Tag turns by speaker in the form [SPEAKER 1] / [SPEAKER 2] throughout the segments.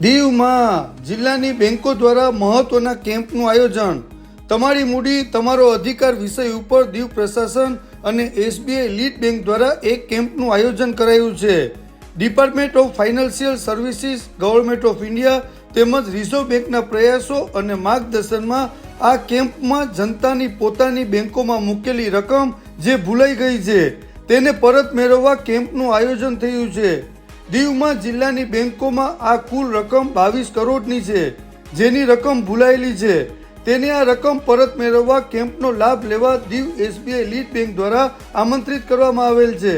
[SPEAKER 1] દીવમાં જિલ્લાની બેંકો દ્વારા મહત્વના કેમ્પનું આયોજન. તમારી મૂડી, તમારો અધિકાર વિષય ઉપર દીવ પ્રશાસન અને એસબીઆઈ લીડ બેંક દ્વારા એક કેમ્પનું આયોજન કરાયું છે. Department of financial services, government of India તેમજ રિઝર્વ બેંકના પ્રયાસો અને માર્ગદર્શનમાં આ કેમ્પમાં જનતાની પોતાની બેંકોમાં મૂકેલી રકમ જે ભૂલાઈ ગઈ છે, તેને પરત મેળવવા કેમ્પનું આયોજન થયું છે. દીવમાં જિલ્લાની બેંકોમાં આ કુલ રકમ બાવીસ કરોડની છે. જેની રકમ ભૂલાયેલી છે. તેને આ રકમ પરત મેળવવા કેમ્પનો લાભ લેવા દીવ એસબીઆઈ લીડ બેંક દ્વારા આમંત્રિત કરવામાં આવેલ છે.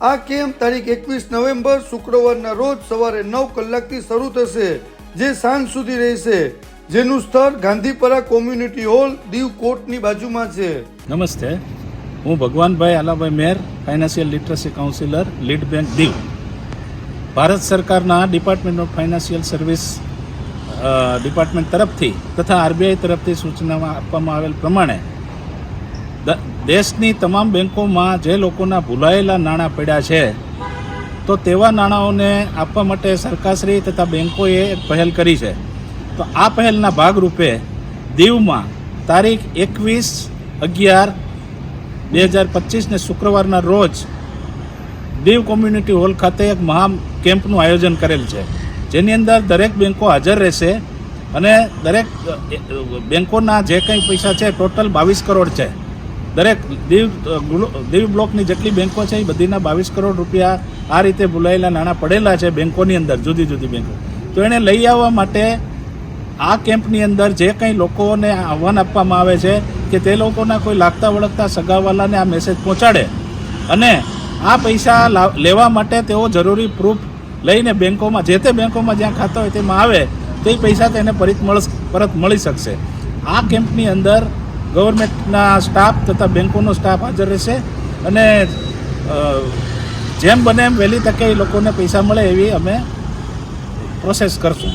[SPEAKER 1] આ કેમ્પ તારીખ એકવીસ નવેમ્બર શુક્રવારના રોજ સવારે નવ કલાકથી શરૂ થશે, જે સાંજ સુધી રહેશે. જેનું સ્થળ ગાંધીપરા કોમ્યુનિટી હોલ દીવ કોર્ટની બાજુમાં છે.
[SPEAKER 2] નમસ્તે. હું Bhagwanbhai Alabhai Mer, financial literacy counsellor, lead bank Diu. Bharat સરકારના department of financial service department તરફથી તથા આરબીઆઈ તરફથી સૂચનામાં આપવામાં આવેલ પ્રમાણે દેશની તમામ બેન્કોમાં જે લોકોના ભૂલાયેલા નાણાં પડ્યા છે, તો તેવા નાણાંઓને આપવા માટે સરકારશ્રી તથા બેન્કોએ પહેલ કરી છે. તો આ પહેલના ભાગરૂપે દીવમાં તારીખ એકવીસ અગિયાર બે હજાર પચીસને શુક્રવારના રોજ દીવ કોમ્યુનિટી હોલ ખાતે એક મહા કેમ્પનું આયોજન કરેલ છે. જેની અંદર દરેક બેન્કો હાજર રહેશે અને દરેક બેંકોના જે કંઈ પૈસા છે, ટોટલ બાવીસ કરોડ છે. દરેક દીવ દીવ બ્લોકની જેટલી બેન્કો છે, એ બધીના બાવીસ કરોડ રૂપિયા આ રીતે ભૂલાયેલા નાણાં પડેલા છે બેન્કોની અંદર, જુદી જુદી બેંકો. તો એને લઈ આવવા માટે આ કેમ્પની અંદર જે કંઈ લોકોને આહવાન આપવામાં આવે છે કે તે લોકોના કોઈ લાગતા વળગતા સગાવાલાને આ મેસેજ પહોંચાડે. અને આ પૈસા લેવા માટે તેઓ જરૂરી પ્રૂફ લઈને બેંકોમાં, જે તે બેંકોમાં જ્યાં ખાતા હોય તેમાં આવે, તે પૈસા તેને પરિત મળ પરત મળી શકશે. આ કેમ્પની અંદર ગવર્મેન્ટના સ્ટાફ તથા બેંકોનો સ્ટાફ હાજર રહેશે અને જેમ બને એમ વહેલી તકે એ લોકોને પૈસા મળે એવી અમે પ્રોસેસ કરશું.